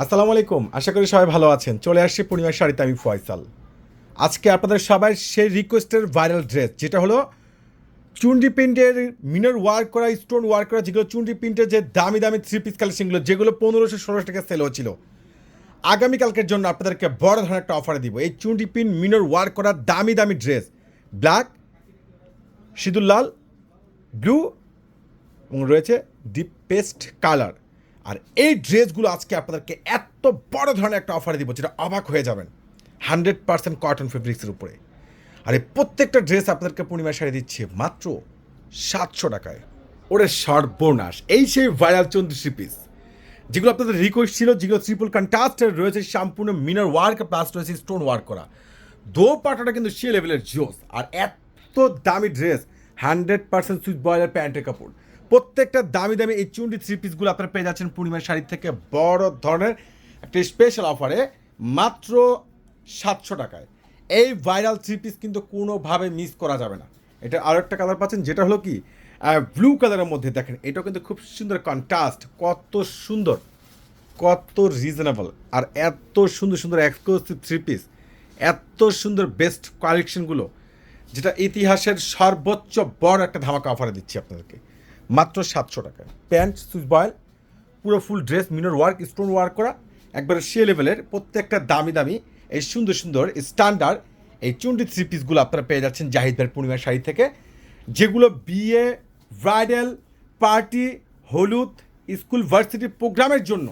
আসসালামু আলাইকুম। আশা করি সবাই ভালো আছেন। চলে আসছি পূর্ণিমার শাড়িতে আমি ফয়সাল। আজকে আপনাদের সবাই সেই রিকোয়েস্টের ভাইরাল ড্রেস যেটা হলো চুন্ডি প্রিন্টের মিনার ওয়ার্ক করা স্টোন ওয়ার্ক করা, যেগুলো চুন্ডি প্রিন্টের যে দামি দামি থ্রি পিস কালেকশনগুলো যেগুলো পনেরোশো, ষোলোশো টাকা সেল হচ্ছিল আগামীকালকের জন্য আপনাদেরকে বড় ধরনের একটা অফার দিব। এই চুন্ডি প্রিন্ট মিনার ওয়ার্ক করা দামি দামি ড্রেস ব্ল্যাক সিঁদুর লাল ব্লু এবং রয়েছে ডিপ পেস্ট কালার আর এই ড্রেসগুলো আজকে আপনাদেরকে এত বড় ধরনের একটা অফার দিব যেটা অবাক হয়ে যাবেন। হান্ড্রেড পার্সেন্ট কটন ফেব্রিক্সের উপরে। আর এই প্রত্যেকটা ড্রেস আপনাদেরকে পূর্ণিমা শাড়ি দিচ্ছে মাত্র সাতশো টাকায়। ওরে সর্বনাশ! এই সেই ভাইরাল চন্দ্র পিস যেগুলো আপনাদের রিকোয়েস্ট ছিল, যেগুলো ট্রিপল কন্ট্রাস্টের রয়েছে, সম্পূর্ণ মিনার ওয়ার্ক প্লাস রয়েছে স্টোন ওয়ার্ক করা। দো পাটাটা কিন্তু সে লেভেলের জোস। আর এত দামি ড্রেস হান্ড্রেড পার্সেন্ট সুইচ বয়েলের প্যান্টের কাপড়। প্রত্যেকটা দামি দামি এই চুন্ডি থ্রি পিসগুলো আপনারা পেয়ে যাচ্ছেন পূর্ণিমার শাড়ি থেকে বড় ধরনের। একটা স্পেশাল অফারে মাত্র সাতশো টাকায়। এই ভাইরাল থ্রি পিস কিন্তু কোনোভাবে মিস করা যাবে না। এটা আরও একটা কালার পাচ্ছেন, যেটা হলো কি? ব্লু কালারের মধ্যে দেখেন, এটাও কিন্তু খুব সুন্দর কন্ট্রাস্ট কত সুন্দর, কত রিজনেবল আর এত সুন্দর সুন্দর এক্সক্লুসিভ থ্রি পিস এত সুন্দর বেস্ট কালেকশনগুলো যেটা ইতিহাসের সর্বোচ্চ বড় একটা ধামাকা অফারে দিচ্ছি আপনাদেরকে। মাত্র সাতশো টাকা প্যান্ট, সুইচ বয়েল, পুরো ফুল ড্রেস মিনার ওয়ার্ক, স্টোন ওয়ার্ক করা, একবারে সে লেভেলের প্রত্যেকটা দামি দামি, এই সুন্দর সুন্দর স্ট্যান্ডার্ড এই চুন্ডি থ্রি পিসগুলো আপনারা পেয়ে যাচ্ছেন জাহিদ ভাইয়ের পূর্ণিমার শাড়ি থেকে। যেগুলো বিয়ে ব্রাইডাল পার্টি হলুদ স্কুল ভার্সিটি প্রোগ্রামের জন্য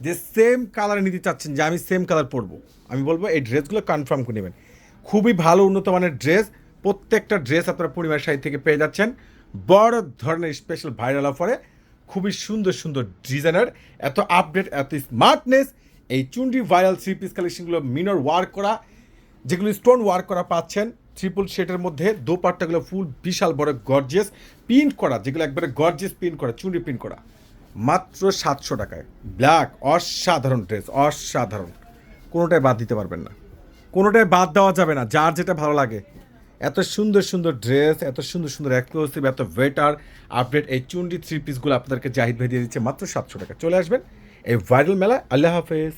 যে সেম কালার নিতে চাচ্ছেন, যে আমি সেম কালার পরবো, আমি বলব এই ড্রেসগুলো কনফার্ম করে নেবেন। খুবই ভালো উন্নত মানের ড্রেস প্রত্যেকটা ড্রেস আপনারা পরিবার শাড়ি থেকে পেয়ে যাচ্ছেন। বড় ধরনের স্পেশাল ভাইরাল অফারে খুবই সুন্দর সুন্দর ডিজাইনার এত আপডেট এত স্মার্টনেস এই চুন্ডি ভাইরাল থ্রি পিস কালেকশনগুলো মিনর ওয়ার্ক করা, যেগুলো স্টোন ওয়ার্ক করা পাচ্ছেন ট্রিপল শেটের মধ্যে দোপাট্টাগুলো ফুল বিশাল বড় গর্জিয়াস প্রিন্ট করা, যেগুলো একবারে গর্জিয়াস প্রিন্ট করা চুন্ডি প্রিন্ট করা। মাত্র সাতশো টাকায়। ব্ল্যাক অসাধারণ ড্রেস অসাধারণ। কোনোটাই বাদ দিতে পারবেন না। কোনোটাই বাদ দেওয়া যাবে না, যার যেটা ভালো লাগে। এত সুন্দর সুন্দর ড্রেস এত সুন্দর সুন্দর এক্সক্লুসিভ এত ওয়েটার আপডেট এই চুন্ডি থ্রি পিসগুলো আপনাদেরকে জাহিদ ভাই দিয়ে দিচ্ছে মাত্র সাতশো টাকা। চলে আসবেন এই ভাইরাল মেলা আল্লাহ হাফেজ।